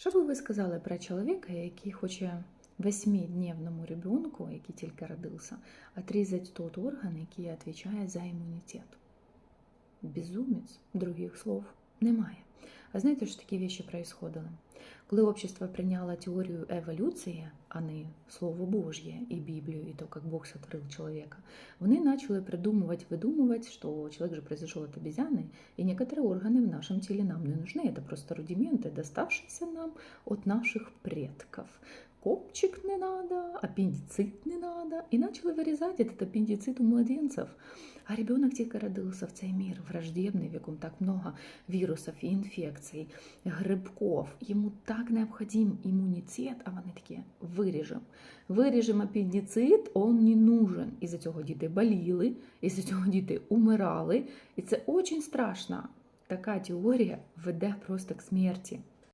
Що б ви сказали про чоловіка, який хоче восьмидневному ребенку, який тільки родився, отрізати тот орган, який відповідає за імунітет? Безумець, других слов немає. А знаєте, що такі вещи происходили? Коли общество прийняло теорію еволюції, а не Слово Божє і Біблію, і то, як Бог сотворив чоловіка, вони почали придумувати, видумувати, що чоловік же произошел от обезьяны, и некоторые органы в нашем теле нам не нужны. Это просто рудименты, доставшиеся нам от наших предков. Копчик не надо, аппендицит не надо. И начали вырезать этот аппендицит у младенцев. А ребенок тільки родился в цей мир враждебный, в яком так много вирусов и инфекций, грибков. Ему так необходим иммунитет, а вони такі виріжем. Виріжем апендицит, он не нужен. І за цього діти боліли, і за цього діти умирали. І це дуже страшно. Така теорія веде просто к смерті.